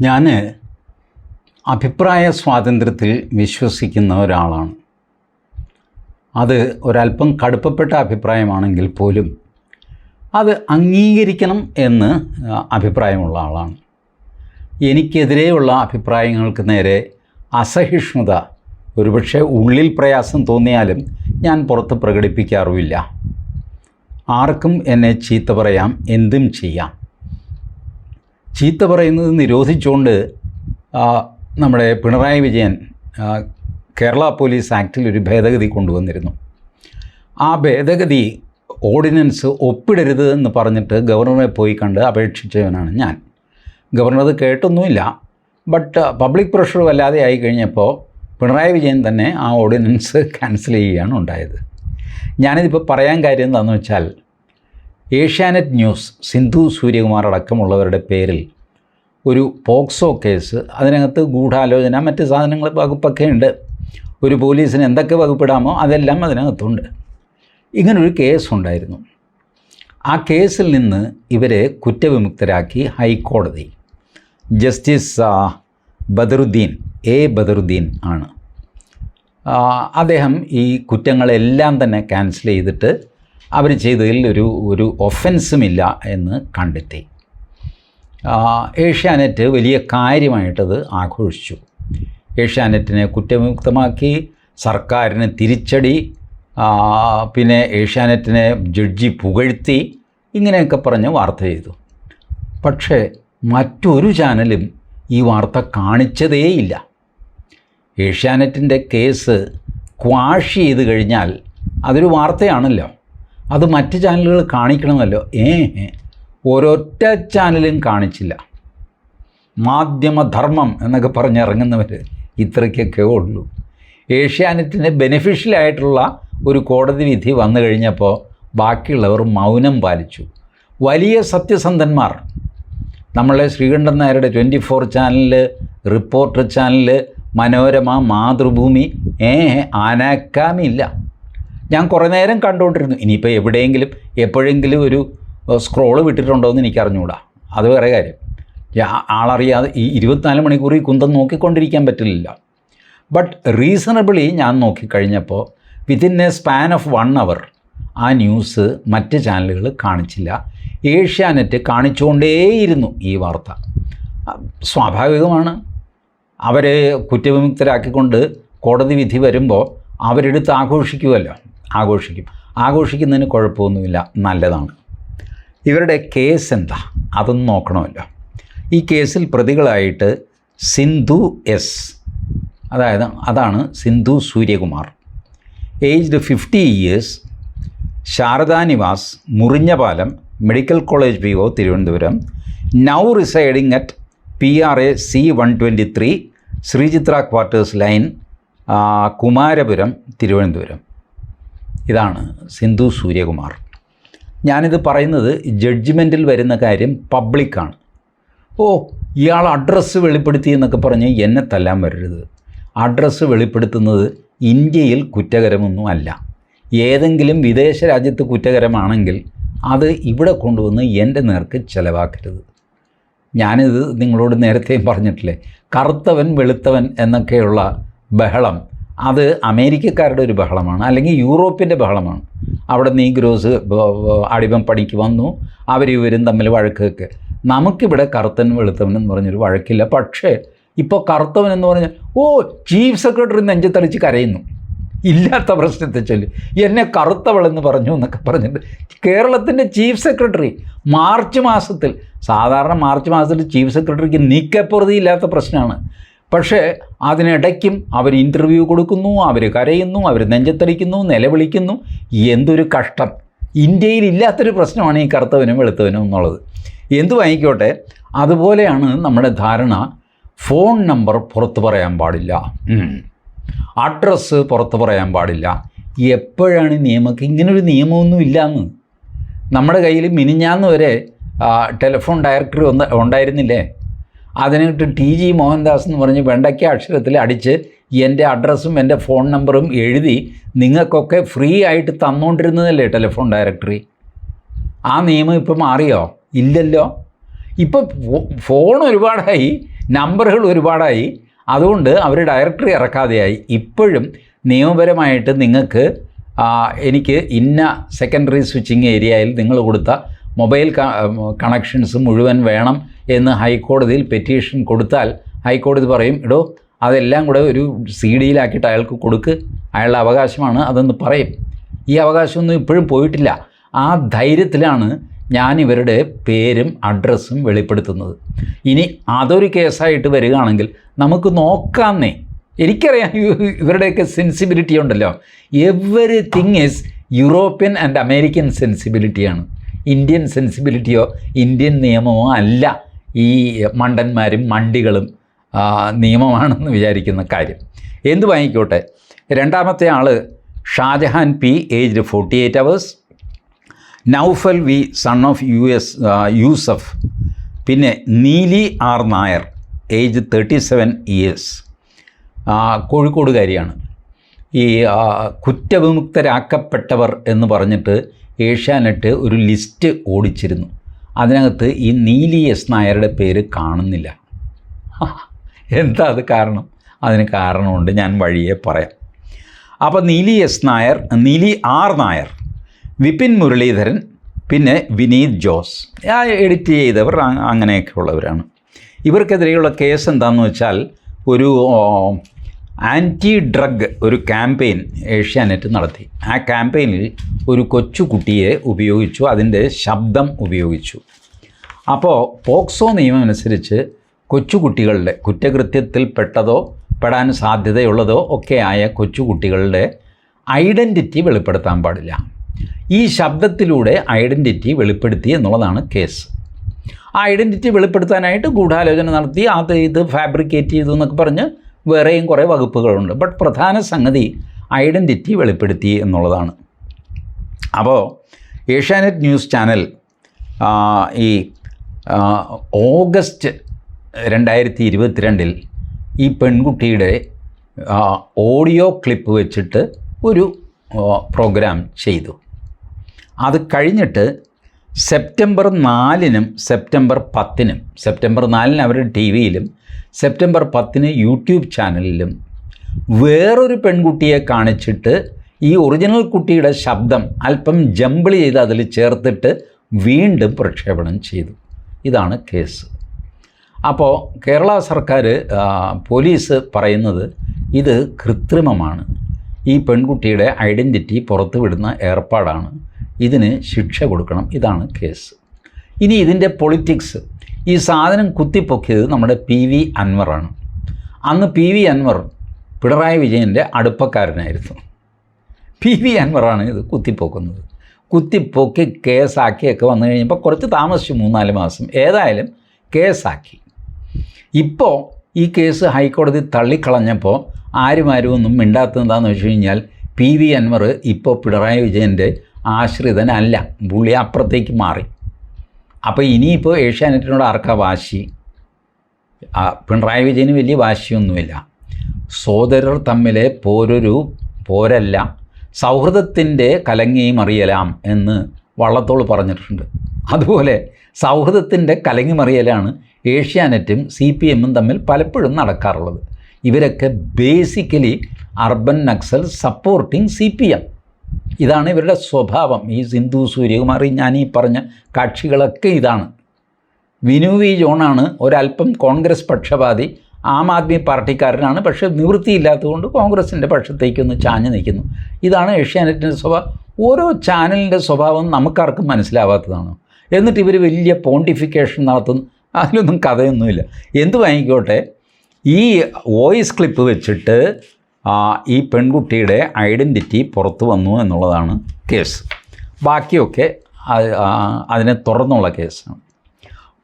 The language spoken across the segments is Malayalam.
ഞാൻ അഭിപ്രായ സ്വാതന്ത്ര്യത്തിൽ വിശ്വസിക്കുന്ന ഒരാളാണ്. അത് ഒരല്പം കടുപ്പപ്പെട്ട അഭിപ്രായമാണെങ്കിൽ പോലും അത് അംഗീകരിക്കണം എന്ന് അഭിപ്രായമുള്ള ആളാണ്. എനിക്കെതിരെയുള്ള അഭിപ്രായങ്ങൾക്ക് നേരെ അസഹിഷ്ണുത ഒരുപക്ഷെ ഉള്ളിൽ പ്രയാസം തോന്നിയാലും ഞാൻ പുറത്ത് പ്രകടിപ്പിക്കാറുമില്ല. ആർക്കും എന്നെ ചീത്ത പറയാം എന്തും ചെയ്യാം. ചീത്ത പറയുന്നത് നിരോധിച്ചുകൊണ്ട് നമ്മുടെ പിണറായി വിജയൻ കേരള പോലീസ് ആക്റ്റിൽ ഒരു ഭേദഗതി കൊണ്ടുവന്നിരുന്നു. ആ ഭേദഗതി ഓർഡിനൻസ് ഒപ്പിടരുത് എന്ന് പറഞ്ഞിട്ട് ഗവർണറെ പോയി കണ്ട് അപേക്ഷിച്ചവനാണ് ഞാൻ. ഗവർണർ അത് കേട്ടൊന്നുമില്ല. ബട്ട് പബ്ലിക് പ്രഷർ വല്ലാതെ ആയി കഴിഞ്ഞപ്പോൾ പിണറായി വിജയൻ തന്നെ ആ ഓർഡിനൻസ് ക്യാൻസൽ ചെയ്യുകയാണ് ഉണ്ടായത്. ഞാനിതിപ്പോൾ പറയാൻ കാര്യം എന്താണെന്ന് വെച്ചാൽ ഏഷ്യാനെറ്റ് ന്യൂസ് സിന്ധു സൂര്യകുമാർ അടക്കമുള്ളവരുടെ പേരിൽ ഒരു പോക്സോ കേസ് അതിനകത്ത് ഗൂഢാലോചന മറ്റ് സാധനങ്ങൾ വകുപ്പൊക്കെ ഉണ്ട്. ഒരു പോലീസിന് എന്തൊക്കെ വകുപ്പിടാമോ അതെല്ലാം അതിനകത്തുണ്ട്. ഇങ്ങനൊരു കേസ് ഉണ്ടായിരുന്നു ആ കേസിൽ നിന്ന് ഇവരെ കുറ്റവിമുക്തരാക്കി ഹൈക്കോടതി. ജസ്റ്റിസ് ബദറുദ്ദീൻ എ ബദറുദ്ദീൻ ആണ്. അദ്ദേഹം ഈ കുറ്റങ്ങളെല്ലാം തന്നെ ക്യാൻസൽ ചെയ്തിട്ട് അവർ ചെയ്തതിൽ ഒരു ഒരു ഒഫൻസും ഇല്ല എന്ന് കണ്ടെത്തി. ഏഷ്യാനെറ്റ് വലിയ കാര്യമായിട്ടത് ആഘോഷിച്ചു. ഏഷ്യാനെറ്റിനെ കുറ്റമുക്തമാക്കി സർക്കാരിന് തിരിച്ചടി പിന്നെ ഏഷ്യാനെറ്റിനെ ജഡ്ജി പുകഴ്ത്തി ഇങ്ങനെയൊക്കെ പറഞ്ഞ് വാർത്ത ചെയ്തു. പക്ഷേ മറ്റൊരു ചാനലും ഈ വാർത്ത കാണിച്ചതേയില്ല. ഏഷ്യാനെറ്റിന്റെ കേസ് ക്വാഷ് ചെയ്ത് കഴിഞ്ഞാൽ അതൊരു വാർത്തയാണല്ലോ. അത് മറ്റ് ചാനലുകൾ കാണിക്കണമല്ലോ ഏ. ഒരൊറ്റ ചാനലും കാണിച്ചില്ല. മാധ്യമധർമ്മം എന്നൊക്കെ പറഞ്ഞിറങ്ങുന്നവർ ഇത്രയ്ക്കൊക്കെ ഉള്ളൂ. ഏഷ്യാനെറ്റിന് ബെനിഫിഷ്യലായിട്ടുള്ള ഒരു കോടതി വിധി വന്നു കഴിഞ്ഞപ്പോൾ ബാക്കിയുള്ളവർ മൗനം പാലിച്ചു. വലിയ സത്യസന്ധന്മാർ. നമ്മളെ ശ്രീകണ്ഠൻ നായരുടെ ട്വന്റി ഫോർ ചാനലിൽ റിപ്പോർട്ടർ ചാനൽ മനോരമ മാതൃഭൂമി ഏ ആനാക്കാമില്ല ഞാൻ കുറേ നേരം കണ്ടുകൊണ്ടിരുന്നു. ഇനിയിപ്പോൾ എവിടെയെങ്കിലും എപ്പോഴെങ്കിലും ഒരു സ്ക്രോൾ വിട്ടിട്ടുണ്ടോ എന്ന് എനിക്ക് അറിഞ്ഞുകൂടാ അത് വേറെ കാര്യം. ആളറിയാതെ ഈ ഇരുപത്തിനാല് മണിക്കൂർ ഈ കുന്തം നോക്കിക്കൊണ്ടിരിക്കാൻ പറ്റില്ല ബട്ട് റീസണബിളി ഞാൻ നോക്കിക്കഴിഞ്ഞപ്പോൾ within a span of one hour ആ ന്യൂസ് മറ്റ് ചാനലുകൾ കാണിച്ചില്ല. ഏഷ്യാനെറ്റ് കാണിച്ചുകൊണ്ടേയിരുന്നു ഈ വാർത്ത. സ്വാഭാവികമാണ്. അവരെ കുറ്റവിമുക്തരാക്കിക്കൊണ്ട് കോടതി വിധി വരുമ്പോൾ അവരെടുത്ത് ആഘോഷിക്കുമല്ലോ ആഘോഷിക്കും. ആഘോഷിക്കുന്നതിന് കുഴപ്പമൊന്നുമില്ല. നല്ലതാണ്. ഇവരുടെ കേസ് എന്താ? അതൊന്നും നോക്കണമല്ലോ. ഈ കേസിൽ പ്രതികളായിട്ട് സിന്ധു എസ് അതായത് അതാണ് Sindhu Suryakumar. Aged fifty years Sharadanivas Murinjapalam medical college P O Thiruvananthapuram now residing at P R A C one twenty three Sreechithra quarters lane Kumarapuram Thiruvananthapuram. ഇതാണ് സിന്ധു സൂര്യകുമാർ. ഞാനിത് പറയുന്നത് ജഡ്ജ്മെന്റിൽ വരുന്ന കാര്യം പബ്ലിക്കാണ്. ഓ ഇയാൾ അഡ്രസ്സ് വെളിപ്പെടുത്തി എന്നൊക്കെ പറഞ്ഞ് എന്നെ തല്ലാൻ വരരുത്. അഡ്രസ്സ് വെളിപ്പെടുത്തുന്നത് ഇന്ത്യയിൽ കുറ്റകരമൊന്നും അല്ല. ഏതെങ്കിലും വിദേശ രാജ്യത്ത് കുറ്റകരമാണെങ്കിൽ അത് ഇവിടെ കൊണ്ടുവന്ന് എന്റെ നേർക്ക് ചിലവാക്കരുത്. ഞാനിത് നിങ്ങളോട് നേരത്തെയും പറഞ്ഞിട്ടില്ലേ? കറുത്തവൻ വെളുത്തവൻ എന്നൊക്കെയുള്ള ബഹളം അത് അമേരിക്കക്കാരുടെ ഒരു ബഹളമാണ് അല്ലെങ്കിൽ യൂറോപ്പിന്റെ ബഹളമാണ്. അവിടെ നീഗ്രോസ് അടിമം പണിക്ക് വന്നു അവർ ഇവരും തമ്മിൽ വഴക്കൊക്കെ. നമുക്കിവിടെ കറുത്തൻ വെളുത്തവൻ എന്ന് പറഞ്ഞൊരു വഴക്കില്ല. പക്ഷേ ഇപ്പോൾ കറുത്തവൻ എന്ന് പറഞ്ഞാൽ ഓ ചീഫ് സെക്രട്ടറി നെഞ്ചത്തടിച്ച് കരയുന്നു. ഇല്ലാത്ത പ്രശ്നത്തെ ചൊല്ലി. എന്നെ കറുത്തവളെന്ന് പറഞ്ഞു എന്നൊക്കെ പറഞ്ഞിട്ട് കേരളത്തിന്റെ ചീഫ് സെക്രട്ടറി മാർച്ച് മാസത്തിൽ സാധാരണ മാർച്ച് മാസത്തിൽ ചീഫ് സെക്രട്ടറിക്ക് നീക്കപ്പുറതി ഇല്ലാത്ത പ്രശ്നമാണ്. പക്ഷേ അതിനിടയ്ക്കും അവർ ഇന്റർവ്യൂ കൊടുക്കുന്നു അവർ കരയുന്നു അവർ നെഞ്ചത്തടിക്കുന്നു നിലവിളിക്കുന്നു. എന്തൊരു കഷ്ടം. ഇന്ത്യയിൽ ഇല്ലാത്തൊരു പ്രശ്നമാണ് ഈ കറുത്തവനും വെളുത്തവനും എന്നുള്ളത്. എന്തു വാങ്ങിക്കോട്ടെ അതുപോലെയാണ് നമ്മുടെ ധാരണ. ഫോൺ നമ്പർ പുറത്ത് പറയാൻ പാടില്ല. അഡ്രസ്സ് പുറത്ത് പറയാൻ പാടില്ല. എപ്പോഴാണ് നിയമക്ക് ഇങ്ങനൊരു നിയമമൊന്നും ഇല്ലയെന്ന് നമ്മുടെ കയ്യിൽ മിനിഞ്ഞാന്ന് വരെ ടെലിഫോൺ ഡയറക്ടറി ഉണ്ടായിരുന്നില്ലേ? അതിനിട്ട് ടി ജി മോഹൻദാസ് എന്ന് പറഞ്ഞ് വെണ്ടയ്ക്ക അക്ഷരത്തിൽ അടിച്ച് എന്റെ അഡ്രസ്സും എന്റെ ഫോൺ നമ്പറും എഴുതി നിങ്ങൾക്കൊക്കെ ഫ്രീ ആയിട്ട് തന്നുകൊണ്ടിരുന്നതല്ലേ ടെലിഫോൺ ഡയറക്ടറി? ആ നിയമം ഇപ്പം മാറിയോ? ഇല്ലല്ലോ. ഇപ്പം ഫോൺ ഒരുപാടായി നമ്പറുകൾ ഒരുപാടായി. അതുകൊണ്ട് അവർ ഡയറക്ടറി ഇറക്കാതെയായി. ഇപ്പോഴും നിയമപരമായിട്ട് നിങ്ങൾക്ക് എനിക്ക് ഇന്ന സെക്കൻഡറി സ്വിച്ചിങ് ഏരിയയിൽ നിങ്ങൾ കൊടുത്ത മൊബൈൽ കണക്ഷൻസ് മുഴുവൻ വേണം. എന്ന് ഹൈക്കോടതിയിൽ പെറ്റീഷൻ കൊടുത്താൽ ഹൈക്കോടതി പറയും എടോ അതെല്ലാം കൂടെ ഒരു സി ഡിയിലാക്കിയിട്ട് അയാൾക്ക് കൊടുക്ക് അയാളുടെ അവകാശമാണ് അതെന്ന് പറയും. ഈ അവകാശമൊന്നും ഇപ്പോഴും പോയിട്ടില്ല. ആ ധൈര്യത്തിലാണ് ഞാൻ ഇവരുടെ പേരും അഡ്രസ്സും വെളിപ്പെടുത്തുന്നത്. ഇനി അതൊരു കേസായിട്ട് വരികയാണെങ്കിൽ നമുക്ക് നോക്കാമെന്നേ എനിക്കറിയാം ഇവരുടെയൊക്കെ സെൻസിബിലിറ്റി ഉണ്ടല്ലോ. Everything is European and American സെൻസിബിലിറ്റിയാണ് Indian സെൻസിബിലിറ്റിയോ ഇന്ത്യൻ നിയമമോ അല്ല. ഈ മണ്ടന്മാരും മണ്ടികളും നിയമമാണെന്ന് വിചാരിക്കുന്ന കാര്യം. എന്ത് വാങ്ങിക്കോട്ടെ? രണ്ടാമത്തെ ആൾ Shajahan P age forty eight hours Naufal V son of U S Yusuf. പിന്നെ Neeli R Nair age thirty seven years കോഴിക്കോടുകാരിയാണ്. ഈ കുറ്റവിമുക്തരാക്കപ്പെട്ടവർ എന്ന് പറഞ്ഞിട്ട് ഏഷ്യാനെറ്റ് ഒരു ലിസ്റ്റ് ഓടിച്ചിരുന്നു. അതിനകത്ത് ഈ നീലി എസ് നായരുടെ പേര് കാണുന്നില്ല. എന്താ അത് കാരണം? അതിന് കാരണമുണ്ട് ഞാൻ വഴിയെ പറയാം. അപ്പോൾ നീലി എസ് നായർ നീലി ആർ നായർ വിപിൻ മുരളീധരൻ പിന്നെ വിനീത് ജോസ്. ആ എഡിറ്റ് ചെയ്തവർ അങ്ങനെയൊക്കെ ഉള്ളവരാണ്. ഇവർക്കെതിരെയുള്ള കേസ് എന്താണെന്ന് വെച്ചാൽ ഒരു ആന്റി ഡ്രഗ് ഒരു ക്യാമ്പയിൻ ഏഷ്യാനെറ്റ് നടത്തി. ആ ക്യാമ്പയിനിൽ ഒരു കൊച്ചുകുട്ടിയെ ഉപയോഗിച്ചു അതിന്റെ ശബ്ദം ഉപയോഗിച്ചു. അപ്പോൾ പോക്സോ നിയമം അനുസരിച്ച് കൊച്ചുകുട്ടികളുടെ കുറ്റകൃത്യത്തിൽ പെട്ടതോ പെടാൻ സാധ്യതയുള്ളതോ ഒക്കെ ആയ കൊച്ചുകുട്ടികളുടെ ഐഡന്റിറ്റി വെളിപ്പെടുത്താൻ പാടില്ല. ഈ ശബ്ദത്തിലൂടെ ഐഡന്റിറ്റി വെളിപ്പെടുത്തി എന്നുള്ളതാണ് കേസ്. ആ ഐഡന്റിറ്റി വെളിപ്പെടുത്താനായിട്ട് ഗൂഢാലോചന നടത്തി അത് ഇത് ഫാബ്രിക്കേറ്റ് ചെയ്തു എന്നൊക്കെ പറഞ്ഞ് വേറെയും കുറേ വകുപ്പുകളുണ്ട്. ബട്ട് പ്രധാന സംഗതി ഐഡന്റിറ്റി വെളിപ്പെടുത്തി എന്നുള്ളതാണ്. അപ്പോൾ ഏഷ്യാനെറ്റ് ന്യൂസ് ചാനൽ ഈ ഓഗസ്റ്റ് രണ്ടായിരത്തി ഇരുപത്തിരണ്ടിൽ ഈ പെൺകുട്ടിയുടെ ഓഡിയോ ക്ലിപ്പ് വെച്ചിട്ട് ഒരു പ്രോഗ്രാം ചെയ്തു. അത് കഴിഞ്ഞിട്ട് സെപ്റ്റംബർ നാലിനും സെപ്റ്റംബർ പത്തിനും സെപ്റ്റംബർ നാലിന് അവരുടെ ടി വിയിലും സെപ്റ്റംബർ പത്തിന് യൂട്യൂബ് ചാനലിലും വേറൊരു പെൺകുട്ടിയെ കാണിച്ചിട്ട് ഈ ഒറിജിനൽ കുട്ടിയുടെ ശബ്ദം അല്പം ജമ്പിൾ ചെയ്ത് അതിൽ ചേർത്തിട്ട് വീണ്ടും പ്രക്ഷേപണം ചെയ്തു. ഇതാണ് കേസ്. അപ്പോൾ കേരള സർക്കാർ പോലീസ് പറയുന്നത് ഇത് കൃത്രിമമാണ്. ഈ പെൺകുട്ടിയുടെ ഐഡന്റിറ്റി പുറത്തുവിടുന്ന ഏർപ്പാടാണ്. ഇതിന് ശിക്ഷ കൊടുക്കണം. ഇതാണ് കേസ്. ഇനി ഇതിന്റെ പൊളിറ്റിക്സ്. ഈ സാധനം കുത്തിപ്പൊക്കിയത് നമ്മുടെ പി വി അൻവറാണ്. അന്ന് പി വി അൻവർ പിണറായി വിജയന്റെ അടുപ്പക്കാരനായിരുന്നു. പി വി അൻവറാണ് ഇത് കുത്തിപ്പൊക്കുന്നത്. കുത്തിപ്പൊക്കി കേസാക്കിയൊക്കെ വന്നു കഴിഞ്ഞപ്പോൾ കുറച്ച് താമസിച്ചു മൂന്നാൽ മാസം. ഏതായാലും കേസാക്കി. ഇപ്പോൾ ഈ കേസ് ഹൈക്കോടതി തള്ളിക്കളഞ്ഞപ്പോൾ ആരും ആരും ഒന്നും മിണ്ടാത്തതെന്താണെന്ന് വെച്ച് കഴിഞ്ഞാൽ പി വി അൻവർ ഇപ്പോൾ പിണറായി വിജയന്റെ ആശ്രിതനല്ല. പുള്ളി അപ്പുറത്തേക്ക് മാറി. അപ്പോൾ ഇനിയിപ്പോൾ ഏഷ്യാനെറ്റിനോട് ആർക്കാ വാശി? പിണറായി വിജയന് വലിയ വാശിയൊന്നുമില്ല. സോദരർ തമ്മിലെ പോരൊരു പോരല്ല. സൗഹൃദത്തിന്റെ കലങ്ങിയും അറിയലാം എന്ന് വള്ളത്തോൾ പറഞ്ഞിട്ടുണ്ട്. അതുപോലെ സൗഹൃദത്തിന്റെ കലങ്ങി മറിയലാണ് ഏഷ്യാനെറ്റും സി പി എമ്മും തമ്മിൽ പലപ്പോഴും നടക്കാറുള്ളത്. ഇവരൊക്കെ basically urban Naxal supporting C P M ഇതാണ് ഇവരുടെ സ്വഭാവം. ഈ സിന്ധു സൂര്യകുമാറി ഞാൻ ഈ പറഞ്ഞ കക്ഷികളൊക്കെ ഇതാണ്. വിനു വി. ജോണാണ് ഒരല്പം കോൺഗ്രസ് പക്ഷപാതി. ആം ആദ്മി പാർട്ടിക്കാരനാണ്. പക്ഷേ നിവൃത്തിയില്ലാത്തതുകൊണ്ട് കോൺഗ്രസിന്റെ പക്ഷത്തേക്കൊന്ന് ചാഞ്ഞു നിൽക്കുന്നു. ഇതാണ് ഏഷ്യാനെറ്റിന്റെ സ്വഭാവം. ഓരോ ചാനലിന്റെ സ്വഭാവം നമുക്കാർക്കും മനസ്സിലാവാത്തതാണ്. എന്നിട്ട് ഇവർ വലിയ പോണ്ടിഫിക്കേഷൻ നടത്തുന്നു. അതിലൊന്നും കഥയൊന്നുമില്ല. എന്ത് വാങ്ങിക്കോട്ടെ? ഈ വോയിസ് ക്ലിപ്പ് വെച്ചിട്ട് ഈ പെൺകുട്ടിയുടെ ഐഡന്റിറ്റി പുറത്തു വന്നു എന്നുള്ളതാണ് കേസ്. ബാക്കിയൊക്കെ അതിനെ തുറന്നുള്ള കേസാണ്.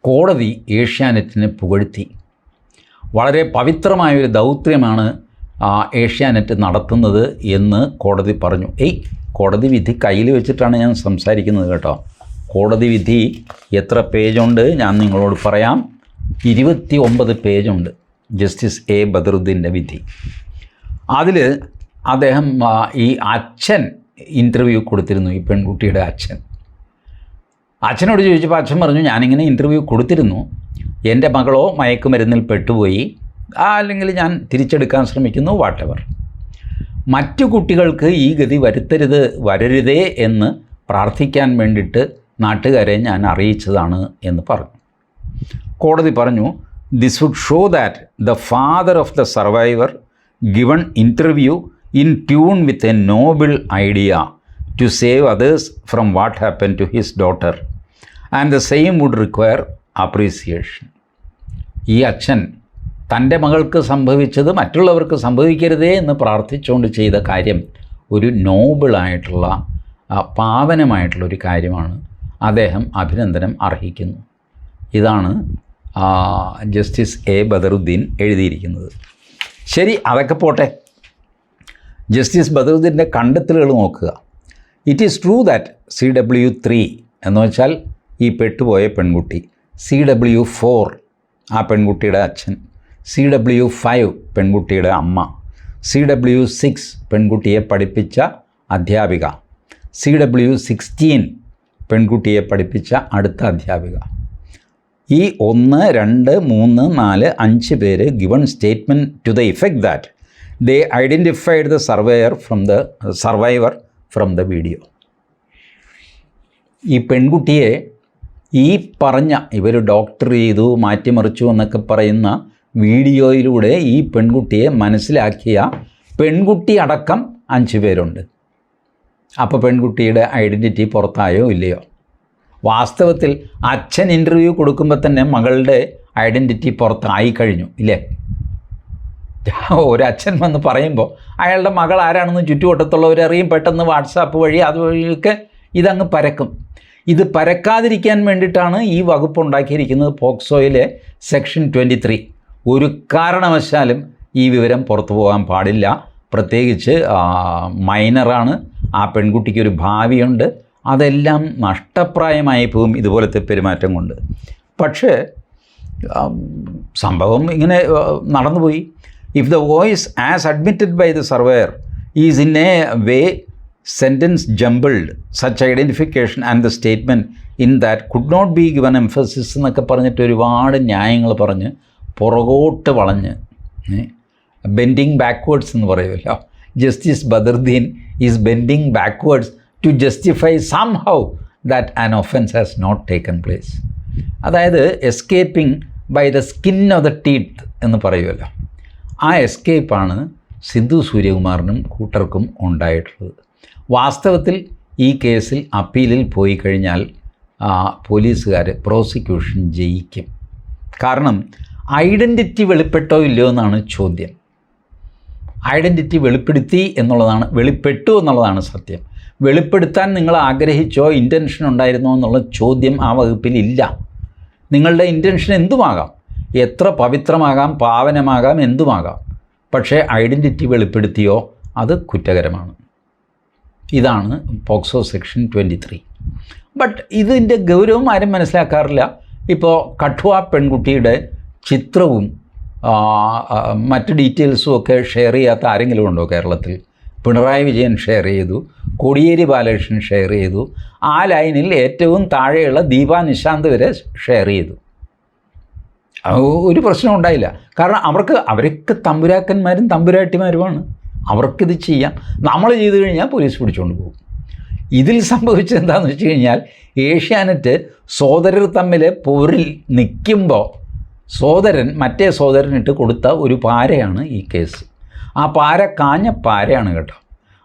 കോടതി ഏഷ്യാനെറ്റിനെ പുകഴ്ത്തി. വളരെ പവിത്രമായൊരു ദൗത്യമാണ് ഏഷ്യാനെറ്റ് നടത്തുന്നത് എന്ന് കോടതി പറഞ്ഞു. ഏയ് കോടതി വിധി കയ്യിൽ വെച്ചിട്ടാണ് ഞാൻ സംസാരിക്കുന്നത് കേട്ടോ. കോടതി വിധി എത്ര പേജുണ്ട്? ഞാൻ നിങ്ങളോട് പറയാം. ഇരുപത്തി ഒമ്പത് പേജുണ്ട്. ജസ്റ്റിസ് എ ബദറുദ്ദീന്റെ വിധി. അതിൽ അദ്ദേഹം ഈ അച്ഛൻ ഇന്റർവ്യൂ കൊടുത്തിരുന്നു ഈ പെൺകുട്ടിയുടെ അച്ഛൻ. അച്ഛനോട് ചോദിച്ചപ്പോൾ അച്ഛൻ പറഞ്ഞു ഞാനിങ്ങനെ ഇന്റർവ്യൂ കൊടുത്തിരുന്നു. എന്റെ മകളോ മയക്കുമരുന്നിൽ പെട്ടുപോയി. അല്ലെങ്കിൽ ഞാൻ തിരിച്ചെടുക്കാൻ ശ്രമിക്കുന്നു വാട്ടെവർ മറ്റു കുട്ടികൾക്ക് ഈ ഗതി വരുത്തരുത് വരരുതേ എന്ന് പ്രാർത്ഥിക്കാൻ വേണ്ടിയിട്ട് നാട്ടുകാരെ ഞാൻ അറിയിച്ചതാണ് എന്ന് പറഞ്ഞു. കോടതി പറഞ്ഞു this would show that the father of the survivor given interview in tune with a noble idea to save others from what happen to his daughter and the same would require appreciation ഈ അച്ഛൻ തന്റെ മകൾക്ക് സംഭവിച്ചത് മറ്റുള്ളവർക്ക് സംഭവിക്കരുതേ എന്ന് പ്രാർത്ഥിച്ചുകൊണ്ട് ചെയ്ത കാര്യം ഒരു നോബിളായിട്ടുള്ള പാവനമായിട്ടുള്ളൊരു കാര്യമാണ്. അദ്ദേഹം അഭിനന്ദനം അർഹിക്കുന്നു. ഇതാണ് ജസ്റ്റിസ് എ ബദറുദ്ദീൻ എഴുതിയിരിക്കുന്നത്. ശരി അതൊക്കെ പോട്ടെ. ജസ്റ്റിസ് ബദറുദ്ദീന്റെ കണ്ടെത്തലുകൾ നോക്കുക. It is true that C W three എന്ന് വെച്ചാൽ ഈ പെട്ടുപോയ പെൺകുട്ടി സി ഡബ്ല്യു ഫോർ ആ പെൺകുട്ടിയുടെ അച്ഛൻ സി ഡബ്ല്യു ഫൈവ് പെൺകുട്ടിയുടെ അമ്മ സി ഡബ്ല്യു സിക്സ് പെൺകുട്ടിയെ പഠിപ്പിച്ച അധ്യാപിക സി ഡബ്ല്യു സിക്സ്റ്റീൻ പെൺകുട്ടിയെ പഠിപ്പിച്ച അടുത്ത അധ്യാപിക. ഈ ഒന്ന് രണ്ട് മൂന്ന് നാല് അഞ്ച് പേര് given statement to the effect that they identified the surveyor from the survivor from the video ഈ പെൺകുട്ടിയെ ഈ പറഞ്ഞ ഇവർ ഡോക്ടർ ചെയ്തു മാറ്റിമറിച്ചു എന്നൊക്കെ പറയുന്ന വീഡിയോയിലൂടെ ഈ പെൺകുട്ടിയെ മനസ്സിലാക്കിയ പെൺകുട്ടി അടക്കം അഞ്ച് പേരുണ്ട്. അപ്പോൾ പെൺകുട്ടിയുടെ ഐഡന്റിറ്റി പുറത്തായോ ഇല്ലയോ? വാസ്തവത്തിൽ അച്ഛൻ ഇന്റർവ്യൂ കൊടുക്കുമ്പോൾ തന്നെ മകളുടെ ഐഡന്റിറ്റി പുറത്തായി കഴിഞ്ഞു ഇല്ലേ? ഒരച്ഛൻ വന്ന് പറയുമ്പോൾ അയാളുടെ മകൾ ആരാണെന്ന് ചുറ്റുവട്ടത്തുള്ളവരറിയും പെട്ടെന്ന് വാട്സാപ്പ് വഴി അതുവഴിയൊക്കെ ഇതങ്ങ് പരക്കും. ഇത് പരക്കാതിരിക്കാൻ വേണ്ടിയിട്ടാണ് ഈ വകുപ്പ് ഉണ്ടാക്കിയിരിക്കുന്നത് പോക്സോയിലെ സെക്ഷൻ ട്വന്റി ത്രീ ഒരു കാരണവശാലും ഈ വിവരം പുറത്തു പോകാൻ പാടില്ല. പ്രത്യേകിച്ച് മൈനറാണ് ആ പെൺകുട്ടിക്ക് ഒരു ഭാവിയുണ്ട്. അതെല്ലാം നഷ്ടപ്രായമായി പോകും ഇതുപോലത്തെ പെരുമാറ്റം കൊണ്ട്. പക്ഷേ സംഭവം ഇങ്ങനെ നടന്നുപോയി. If the voice as admitted by the surveyor is in a way sentence jumbled such identification and the statement in that could not be given emphasis എന്നൊക്കെ പറഞ്ഞിട്ട് ഒരുപാട് ന്യായങ്ങൾ പറഞ്ഞ് പുറകോട്ട് വളഞ്ഞ് ബെൻഡിങ് ബാക്ക്വേഡ്സ് എന്ന് പറയുമല്ലോ. Justice Badardeen is bending backwards to justify somehow that an offence has not taken place അതായത് escaping by the skin of the teeth എന്ന് പറയുമല്ലോ. ആ എസ്കേപ്പാണ് സിന്ധു സൂര്യകുമാറിനും കൂട്ടർക്കും ഉണ്ടായിട്ടുള്ളത്. വാസ്തവത്തിൽ ഈ കേസിൽ അപ്പീലിൽ പോയി കഴിഞ്ഞാൽ പോലീസുകാർ പ്രോസിക്യൂഷൻ ജയിക്കും. കാരണം ഐഡന്റിറ്റി വെളിപ്പെട്ടോ ഇല്ലയോ എന്നാണ് ചോദ്യം. ഐഡന്റിറ്റി വെളിപ്പെടുത്തി എന്നുള്ളതാണ് വെളിപ്പെട്ടു എന്നുള്ളതാണ് സത്യം. വെളിപ്പെടുത്താൻ നിങ്ങൾ ആഗ്രഹിച്ചോ ഇന്റൻഷൻ ഉണ്ടായിരുന്നോ എന്നുള്ള ചോദ്യം ആ വകുപ്പിലില്ല നിങ്ങളുടെ ഇന്റൻഷൻ എന്തുമാകാം? എത്ര പവിത്രമാകാം പാവനമാകാം എന്തുമാകാം? പക്ഷേ ഐഡന്റിറ്റി വെളിപ്പെടുത്തിയോ അത് കുറ്റകരമാണ്. ഇതാണ് POCSO section twenty three but ഇതിന്റെ ഗൗരവം ആരും മനസ്സിലാക്കാറില്ല. ഇപ്പോൾ കഠുവ പെൺകുട്ടിയുടെ ചിത്രവും മറ്റ് ഡീറ്റെയിൽസും ഒക്കെ ഷെയർ ചെയ്യാത്ത ആരെങ്കിലും ഉണ്ടോ കേരളത്തിൽ? പിണറായി വിജയൻ ഷെയർ ചെയ്തു കോടിയേരി ബാലകൃഷ്ണൻ ഷെയർ ചെയ്തു ആ ലൈനിൽ ഏറ്റവും താഴെയുള്ള ദീപ നിശാന്ത് വരെ ഷെയർ ചെയ്തു. ഒരു പ്രശ്നം ഉണ്ടായില്ല. കാരണം അവർക്ക് അവരൊക്കെ തമ്പുരാക്കന്മാരും തമ്പുരാട്ടിമാരുമാണ്. അവർക്കിത് ചെയ്യാം. നമ്മൾ ചെയ്തു കഴിഞ്ഞാൽ പോലീസ് പിടിച്ചുകൊണ്ട് പോകും. ഇതിൽ സംഭവിച്ചത് വെച്ച് കഴിഞ്ഞാൽ ഏഷ്യാനെറ്റ് സോദരർ തമ്മിൽ പോരിൽ നിൽക്കുമ്പോൾ സോദരൻ മറ്റേ സോദരനിട്ട് കൊടുത്ത ഒരു പാരയാണ് ഈ കേസ് ആ പാര കാഞ്ഞ പാരയാണ് കേട്ടോ.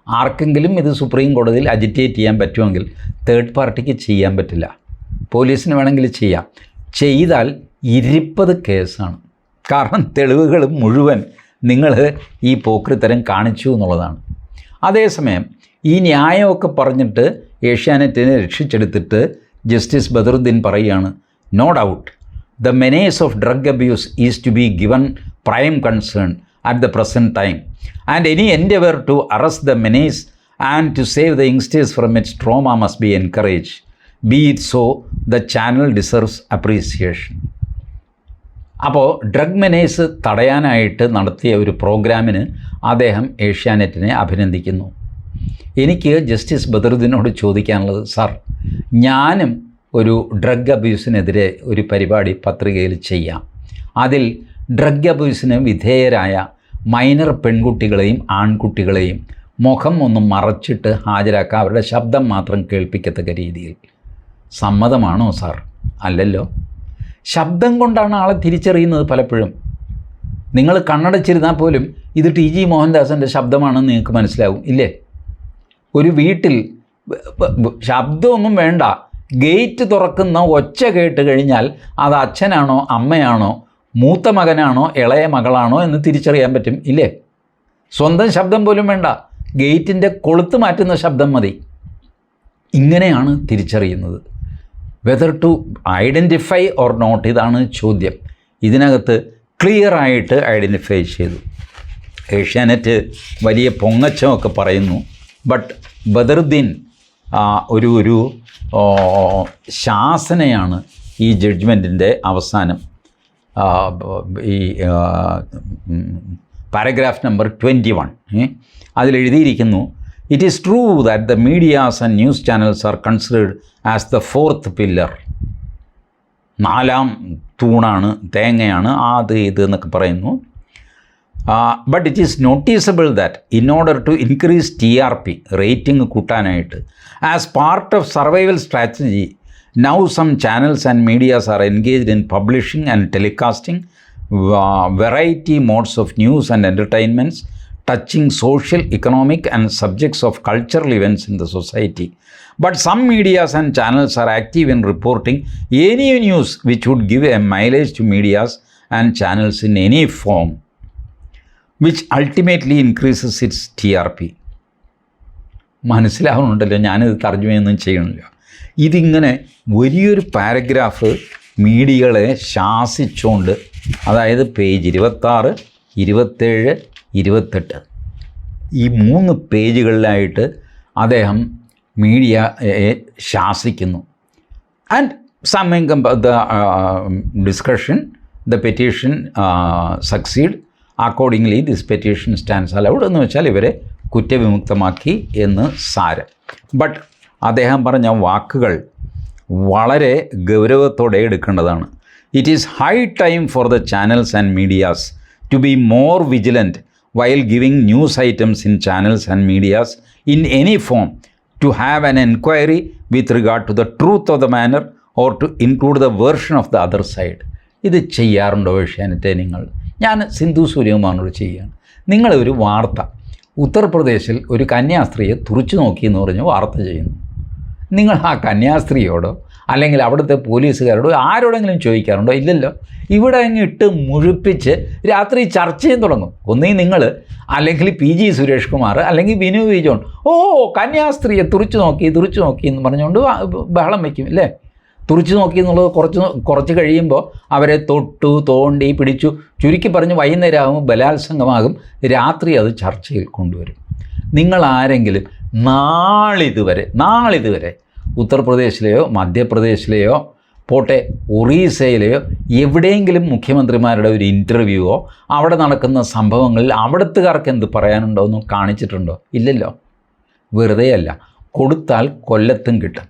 ആർക്കെങ്കിലും ഇത് സുപ്രീം കോടതിയിൽ അജിറ്റേറ്റ് ചെയ്യാൻ പറ്റുമെങ്കിൽ തേർഡ് പാർട്ടിക്ക് ചെയ്യാൻ പറ്റില്ല. പോലീസിന് വേണമെങ്കിൽ ചെയ്യാം. ചെയ്താൽ ഇരിപ്പത് കേസാണ്. കാരണം തെളിവുകൾ മുഴുവൻ നിങ്ങൾ ഈ പോക്രിത്തരം കാണിച്ചു എന്നുള്ളതാണ്. അതേസമയം ഈ ന്യായമൊക്കെ പറഞ്ഞിട്ട് ഏഷ്യാനെറ്റിനെ രക്ഷിച്ചെടുത്തിട്ട് ജസ്റ്റിസ് ബദറുദ്ദീൻ പറയുകയാണ് no doubt the menace of drug abuse is to be given prime concern at the present time and any endeavour to arrest the menace and to save the youngsters from its trauma must be encourage be it so the channel deserves appreciation അപ്പോൾ ഡ്രഗ് മെനേഴ്സ് തടയാനായിട്ട് നടത്തിയ ഒരു പ്രോഗ്രാമിന് അദ്ദേഹം ഏഷ്യാനെറ്റിനെ അഭിനന്ദിക്കുന്നു. എനിക്ക് ജസ്റ്റിസ് ബദറുദ്ദീനോട് ചോദിക്കാനുള്ളത് സാർ ഞാനും ഒരു ഡ്രഗ് അബ്യൂസിനെതിരെ ഒരു പരിപാടി പത്രികയിൽ ചെയ്യാം. അതിൽ ഡ്രഗ് അബ്യൂസിന് വിധേയരായ മൈനർ പെൺകുട്ടികളെയും ആൺകുട്ടികളെയും മുഖം ഒന്ന് മറച്ചിട്ട് ഹാജരാക്കുക അവരുടെ ശബ്ദം മാത്രം കേൾപ്പിക്കത്തക്ക രീതിയിൽ. സമ്മതമാണോ സാർ അല്ലല്ലോ. ശബ്ദം കൊണ്ടാണ് ആളെ തിരിച്ചറിയുന്നത് പലപ്പോഴും. നിങ്ങൾ കണ്ണടച്ചിരുന്നാൽ പോലും ഇത് ടി ജി മോഹൻദാസിന്റെ ശബ്ദമാണെന്ന് നിങ്ങൾക്ക് മനസ്സിലാവും ഇല്ലേ? ഒരു വീട്ടിൽ ശബ്ദമൊന്നും വേണ്ട. ഗേറ്റ് തുറക്കുന്ന ഒച്ച കേട്ട് കഴിഞ്ഞാൽ അത് അച്ഛനാണോ അമ്മയാണോ മൂത്ത മകനാണോ ഇളയ മകളാണോ എന്ന് തിരിച്ചറിയാൻ പറ്റും ഇല്ലേ? സ്വന്തം ശബ്ദം പോലും വേണ്ട. ഗേറ്റിന്റെ കൊളുത്ത് മാറ്റുന്ന ശബ്ദം മതി. ഇങ്ങനെയാണ് തിരിച്ചറിയുന്നത്. Whether to identify or not ഇതാണ് ചോദ്യം. ഇതിനകത്ത് ക്ലിയർ ആയിട്ട് ഐഡന്റിഫൈ ചെയ്തു. ഏഷ്യാനെറ്റ് വലിയ പൊങ്ങച്ചമൊക്കെ പറയുന്നു. ബട്ട് ബദറുദ്ദീൻ ഒരു ഒരു ശാസനയാണ് ഈ ജഡ്ജ്മെന്റിന്റെ അവസാനം. ഈ paragraph number twenty one അതിലെഴുതിയിരിക്കുന്നു it is true that the medias and news channels are considered as the fourth pillar നാലാം തൂണാണ് തേങ്ങയാണ് ആ അത് ഇത് എന്നൊക്കെ പറയുന്നു. But it is noticeable that in order to increase T R P rating കൂട്ടാനായിട്ട് as part of survival strategy Now some channels and medias are engaged in publishing and telecasting variety modes of news and entertainments touching social, economic, and subjects of cultural events in the society. But some medias and channels are active in reporting any news which would give a mileage to medias and channels in any form, which ultimately increases its TRP. മനസ്സിലാവുന്നുണ്ടല്ലോ ഞാനിത് തർജ്ജമയൊന്നും ചെയ്യണില്ല ഇതിങ്ങനെ വലിയൊരു പാരഗ്രാഫ് മീഡിയകളെ ശാസിച്ചുകൊണ്ട് അതായത് പേജ് ഇരുപത്താറ് ഇരുപത്തേഴ് ഇരുപത്തെട്ട്. ഈ മൂന്ന് പേജുകളിലായിട്ട് അദ്ദേഹം മീഡിയയെ ശാസിക്കുന്നു. ആൻഡ് സമയം the discussion the petition succeed. Accordingly this petition stands allowed എന്ന് വെച്ചാൽ ഇവരെ കുറ്റവിമുക്തമാക്കി എന്ന് സാരം. ബട്ട് അദ്ദേഹം പറഞ്ഞ വാക്കുകൾ വളരെ ഗൗരവത്തോടെ എടുക്കേണ്ടതാണ്. It is high time for the channels and medias to be more vigilant while giving news items in channels and medias in any form to have an enquiry with regard to the truth of the manner or to include the version of the other side ഇത് ചെയ്യാറുണ്ടോ ഏഷ്യാനെറ്റെ നിങ്ങൾ? ഞാൻ സിന്ധു സൂര്യകുമാറിനോട് ചെയ്യുകയാണ്. നിങ്ങളൊരു വാർത്ത. ഉത്തർപ്രദേശിൽ ഒരു കന്യാസ്ത്രീയെ തുറച്ചു നോക്കി എന്ന് പറഞ്ഞ് വാർത്ത ചെയ്യുന്നു. നിങ്ങൾ ആ കന്യാസ്ത്രീയോടോ അല്ലെങ്കിൽ അവിടുത്തെ പോലീസുകാരോടോ ആരോടെങ്കിലും ചോദിക്കാറുണ്ടോ? ഇല്ലല്ലോ. ഇവിടെ അങ്ങ് ഇട്ട് മുഴുപ്പിച്ച് രാത്രി ചർച്ചയും തുടങ്ങും. ഒന്നീ നിങ്ങൾ അല്ലെങ്കിൽ പി ജി സുരേഷ് കുമാർ അല്ലെങ്കിൽ വിനു വി ജോൺ. ഓ കന്യാസ്ത്രീയെ തുറിച്ചു നോക്കി തുറിച്ചു നോക്കി എന്ന് പറഞ്ഞുകൊണ്ട് ബഹളം വയ്ക്കും അല്ലേ തുറിച്ചു നോക്കി എന്നുള്ളത് കുറച്ച് കുറച്ച് കഴിയുമ്പോൾ അവരെ തൊട്ടു തോണ്ടി പിടിച്ചു ചുരുക്കി പറഞ്ഞ് വൈകുന്നേരമാകുമ്പോൾ ബലാത്സംഗമാകും രാത്രി അത് ചർച്ചയിൽ കൊണ്ടുവരും. നിങ്ങൾ ആരെങ്കിലും നാളിതുവരെ നാളിതുവരെ ഉത്തർപ്രദേശിലെയോ മധ്യപ്രദേശിലെയോ പോട്ടെ ഒറീസയിലെയോ എവിടെയെങ്കിലും മുഖ്യമന്ത്രിമാരുടെ ഒരു ഇന്റർവ്യൂവോ അവിടെ നടക്കുന്ന സംഭവങ്ങളിൽ അവിടത്തുകാർക്ക് എന്ത് പറയാനുണ്ടോ എന്ന് കാണിച്ചിട്ടുണ്ടോ? ഇല്ലല്ലോ. വെറുതെയല്ല. കൊടുത്താൽ കൊല്ലത്തും കിട്ടും.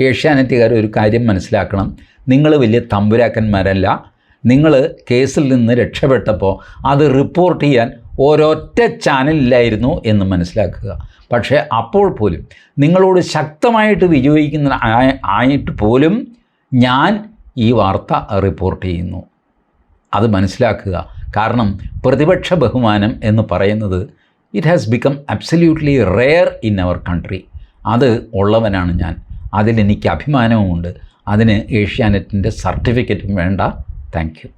ഏഷ്യാനെറ്റുകാർ ഒരു കാര്യം മനസ്സിലാക്കണം. നിങ്ങൾ വലിയ തമ്പുരാക്കന്മാരല്ല. നിങ്ങൾ കേസിൽ നിന്ന് രക്ഷപ്പെട്ടപ്പോൾ അത് റിപ്പോർട്ട് ചെയ്യാൻ ഒരൊറ്റ ചാനലില്ലായിരുന്നു എന്ന് മനസ്സിലാക്കുക. പക്ഷേ അപ്പോൾ പോലും നിങ്ങളോട് ശക്തമായിട്ട് വിജയിക്കുന്ന ആയിട്ട് പോലും ഞാൻ ഈ വാർത്ത റിപ്പോർട്ട് ചെയ്യുന്നു. അത് മനസ്സിലാക്കുക. കാരണം പ്രതിപക്ഷ ബഹുമാനം എന്ന് പറയുന്നത് it has become absolutely rare in our country അത് ഉള്ളവനാണ് ഞാൻ. അതിലെനിക്ക് അഭിമാനവുമുണ്ട്. അതിന് ഏഷ്യാനെറ്റിന്റെ സർട്ടിഫിക്കറ്റും വേണ്ട. താങ്ക്